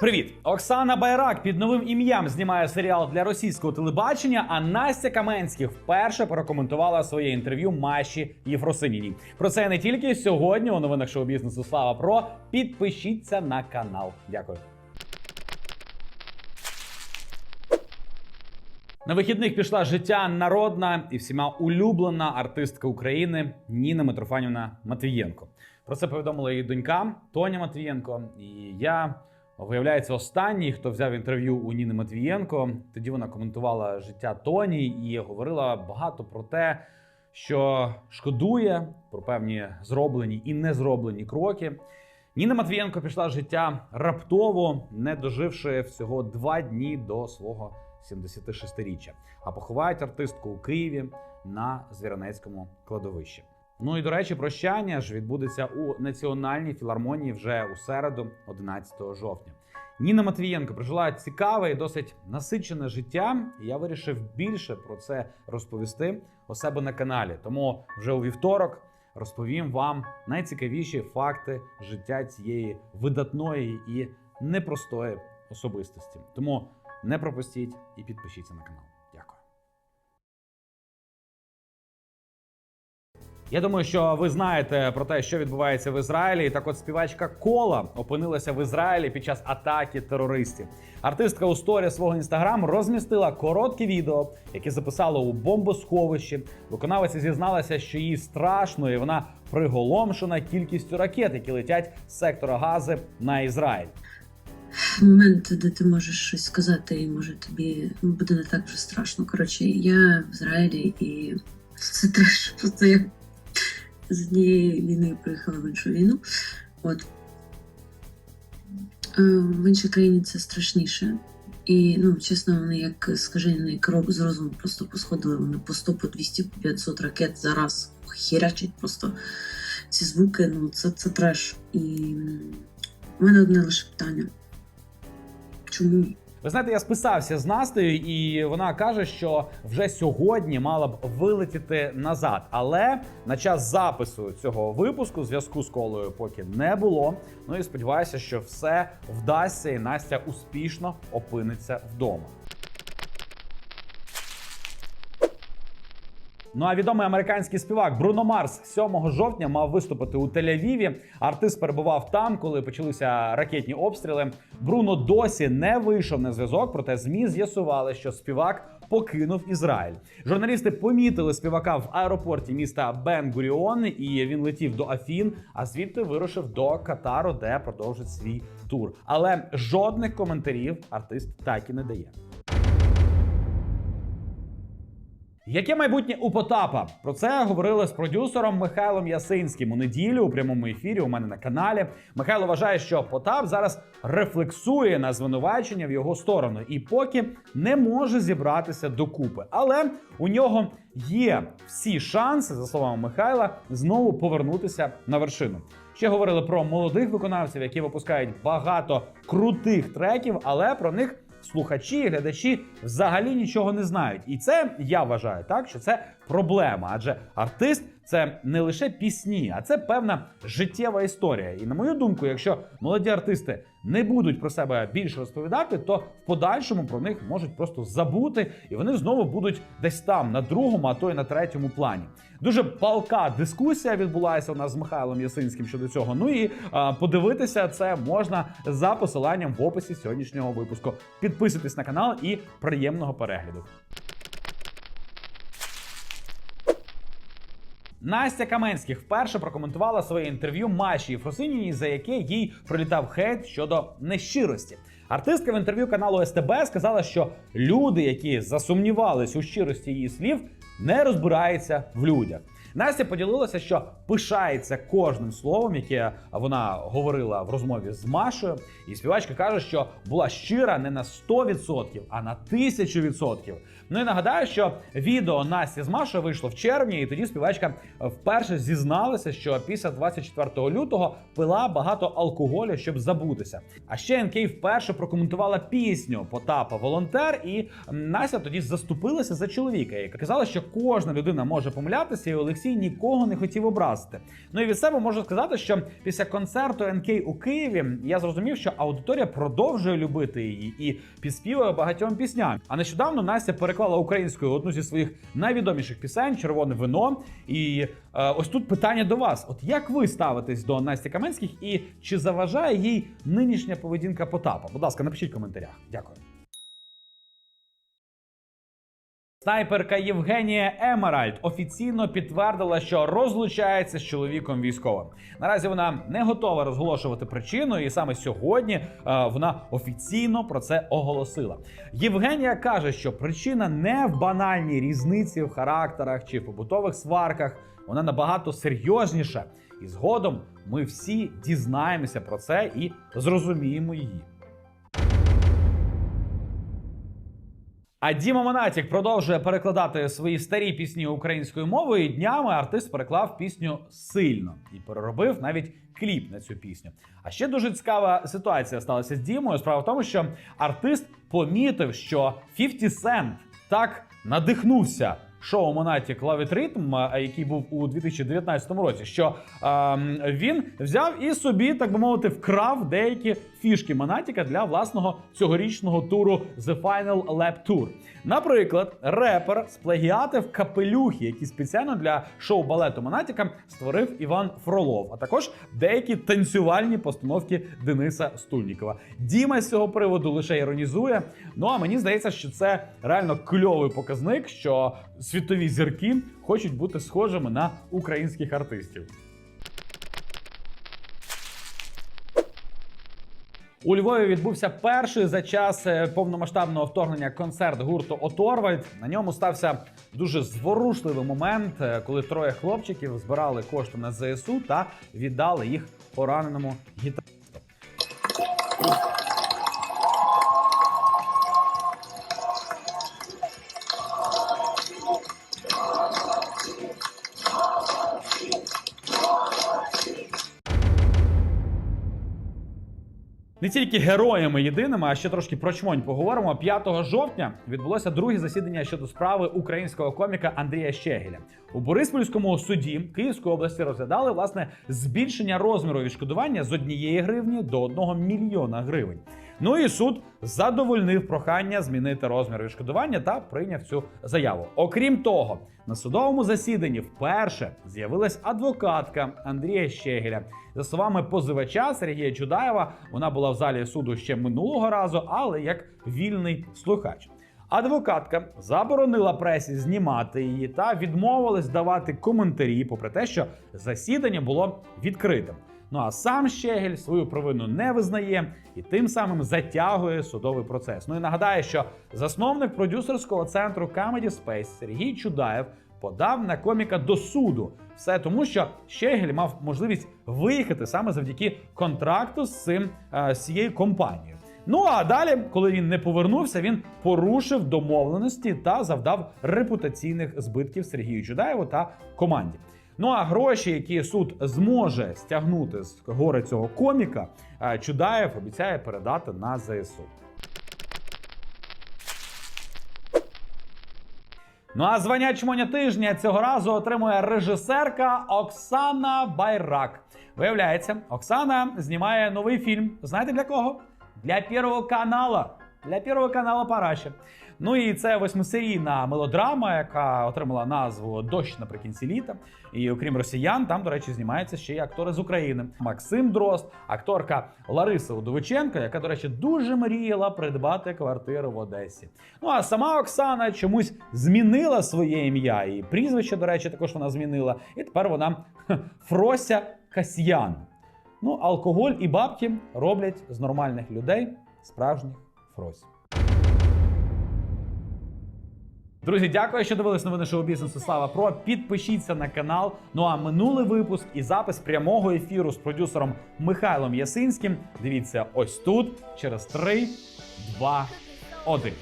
Привіт, Оксана Байрак під новим ім'ям знімає серіал для російського телебачення. А Настя Каменських вперше прокоментувала своє інтерв'ю Маші Єфросиніній. Про це не тільки сьогодні у новинах шоу бізнесу. Слава про підпишіться на канал. Дякую. На вихідних пішла життя народна і всіма улюблена артистка України Ніна Митрофанівна Матвієнко. Про це повідомила її донька Тоня Матвієнко. І я, виявляється, останній, хто взяв інтерв'ю у Ніни Матвієнко. Тоді вона коментувала життя Тоні і говорила багато про те, що шкодує про певні зроблені і не зроблені кроки. Ніна Матвієнко пішла життя раптово, не доживши всього два дні до свого 76-річчя. А поховають артистку у Києві на Звіронецькому кладовищі. Ну і до речі, прощання ж відбудеться у Національній філармонії вже у середу, 11 жовтня. Ніна Матвієнко прожила цікаве і досить насичене життя. І я вирішив більше про це розповісти у себе на каналі. Тому вже у вівторок розповім вам найцікавіші факти життя цієї видатної і непростої особистості. Тому не пропустіть і підпишіться на канал. Я думаю, що ви знаєте про те, що відбувається в Ізраїлі. Так от співачка Кола опинилася в Ізраїлі під час атаки терористів. Артистка у сторі свого інстаграм розмістила коротке відео, яке записала у бомбосховищі. Виконавиця зізналася, що їй страшно, і вона приголомшена кількістю ракет, які летять з сектора Гази на Ізраїль. момент, де ти можеш щось сказати, і може тобі буде не так вже страшно. Коротше, я в Ізраїлі і це треш. Просто я з однієї війни приїхала в іншу війну. От. Е, В іншій країні це страшніше. І, ну, чесно, вони як скажений крок з розуму просто посходили. Вони по 100, по 200, по 500 ракет за раз херячать просто ці звуки, ну це, це треш. І у мене одне лише питання. Чому? Ви знаєте, я списався з Настею, і вона каже, що вже сьогодні мала б вилетіти назад. Але на час запису цього випуску зв'язку з колою поки не було. Ну і сподіваюся, що все вдасться, і Настя успішно опиниться вдома. Ну а відомий американський співак Бруно Марс 7 жовтня мав виступити у Тель-Авіві. Артист перебував там, коли почалися ракетні обстріли. Бруно досі не вийшов на зв'язок, проте змі з'ясували, що співак покинув Ізраїль. Журналісти помітили співака в аеропорті міста Бен-Гуріон, і він летів до Афін, а звідти вирушив до Катару, де продовжить свій тур. Але жодних коментарів артист так і не дає. Яке майбутнє у Потапа? Про це говорили з продюсером Михайлом Ясинським у неділю у прямому ефірі у мене на каналі. Михайло вважає, що Потап зараз рефлексує на звинувачення в його сторону і поки не може зібратися докупи. Але у нього є всі шанси, за словами Михайла, знову повернутися на вершину. Ще говорили про молодих виконавців, які випускають багато крутих треків, але про них слухачі глядачі взагалі нічого не знають. І це я вважаю так, що це проблема. Адже артист це не лише пісні, а це певна життєва історія. І на мою думку, якщо молоді артисти не будуть про себе більше розповідати, то в подальшому про них можуть просто забути, і вони знову будуть десь там на другому, а то й на третьому плані. Дуже палка дискусія відбулася у нас з Михайлом Ясинським щодо цього. Ну і а, подивитися це можна за посиланням в описі сьогоднішнього випуску. Підписуйтесь на канал і приємного перегляду. Настя Каменських вперше прокоментувала своє інтерв'ю Маші Єфросиніній, за яке їй прилітав хейт щодо нещирості. Артистка в інтерв'ю каналу СТБ сказала, що люди, які засумнівались у щирості її слів, не розбираються в людях. Настя поділилася, що пишається кожним словом, яке вона говорила в розмові з Машою. І співачка каже, що була щира не на 100%, а на 1000%. Ну і нагадаю, що відео Насті з Машою вийшло в червні, і тоді співачка вперше зізналася, що після 24 лютого пила багато алкоголю, щоб забутися. А ще НК вперше прокоментувала пісню Потапа Волонтер, і Настя тоді заступилася за чоловіка, яка казала, що кожна людина може помилятися, і Олексій передусім нікого не хотів образити. Ну і від себе можу сказати, що після концерту НК у Києві я зрозумів, що аудиторія продовжує любити її і підспівує багатьом пісням. А нещодавно Настя переклала українською одну зі своїх найвідоміших пісень Червоне вино. І е, ось тут питання до вас: от як ви ставитесь до Насті Каменських і чи заважає їй нинішня поведінка Потапа? Будь ласка, напишіть в коментарях. Дякую. Снайперка Євгенія Емеральд офіційно підтвердила, що розлучається з чоловіком військовим. Наразі вона не готова розголошувати причину, і саме сьогодні е, вона офіційно про це оголосила. Євгенія каже, що причина не в банальній різниці в характерах чи в побутових сварках, вона набагато серйозніша. І згодом ми всі дізнаємося про це і зрозуміємо її. А Діма Монатік продовжує перекладати свої старі пісні українською мовою. І днями артист переклав пісню сильно і переробив навіть кліп на цю пісню. А ще дуже цікава ситуація сталася з Дімою. Справа в тому, що артист помітив, що 50 Cent так надихнувся. Шоу Монатік Лавіт Ритм, який був у 2019 році, що ем, він взяв і собі, так би мовити, вкрав деякі фішки Монатіка для власного цьогорічного туру The Final Lap Tour. Наприклад, репер сплагіатив капелюхи, які спеціально для шоу балету Монатіка створив Іван Фролов, а також деякі танцювальні постановки Дениса Стульнікова. Діма з цього приводу лише іронізує. Ну а мені здається, що це реально кльовий показник, що світові зірки хочуть бути схожими на українських артистів. У Львові відбувся перший за час е, повномасштабного вторгнення концерт гурту Оторвальд. На ньому стався дуже зворушливий момент, е, коли троє хлопчиків збирали кошти на ЗСУ та віддали їх пораненому гітаристу. Не тільки героями єдиними, а ще трошки про чмонь поговоримо. 5 жовтня відбулося друге засідання щодо справи українського коміка Андрія Щегеля. У Бориспільському суді Київської області розглядали власне збільшення розміру відшкодування з однієї гривні до одного мільйона гривень. Ну і суд задовольнив прохання змінити розмір відшкодування та прийняв цю заяву. Окрім того, на судовому засіданні вперше з'явилась адвокатка Андрія Щегеля. За словами позивача Сергія Чудаєва, вона була в залі суду ще минулого разу, але як вільний слухач. Адвокатка заборонила пресі знімати її та відмовилась давати коментарі, попри те, що засідання було відкритим. Ну а сам Щегель свою провину не визнає і тим самим затягує судовий процес. Ну і нагадаю, що засновник продюсерського центру Comedy Space Сергій Чудаєв подав на коміка до суду. Все тому, що Щегель мав можливість виїхати саме завдяки контракту з цим е, з цією компанією. Ну а далі, коли він не повернувся, він порушив домовленості та завдав репутаційних збитків Сергію Чудаєву та команді. Ну а гроші, які суд зможе стягнути з гори цього коміка, е, Чудаєв обіцяє передати на ЗСУ. Ну а звання чмоня тижня цього разу отримує режисерка Оксана Байрак. Виявляється, Оксана знімає новий фільм. Знаєте для кого? Для Первого канала. Для Первого канала Параші. Ну і це восьмисерійна мелодрама, яка отримала назву Дощ наприкінці літа. І окрім росіян, там, до речі, знімаються ще й актори з України: Максим Дрозд, акторка Лариса Удовиченко, яка, до речі, дуже мріяла придбати квартиру в Одесі. Ну а сама Оксана чомусь змінила своє ім'я. І прізвище, до речі, також вона змінила. І тепер вона Фрося Касьян. Ну, алкоголь і бабки роблять з нормальних людей справжніх фрось. Друзі, дякую, що дивились новини шоу бізнесу. Слава Про. Підпишіться на канал. Ну а минулий випуск і запис прямого ефіру з продюсером Михайлом Ясинським. Дивіться ось тут через 3, 2, 1.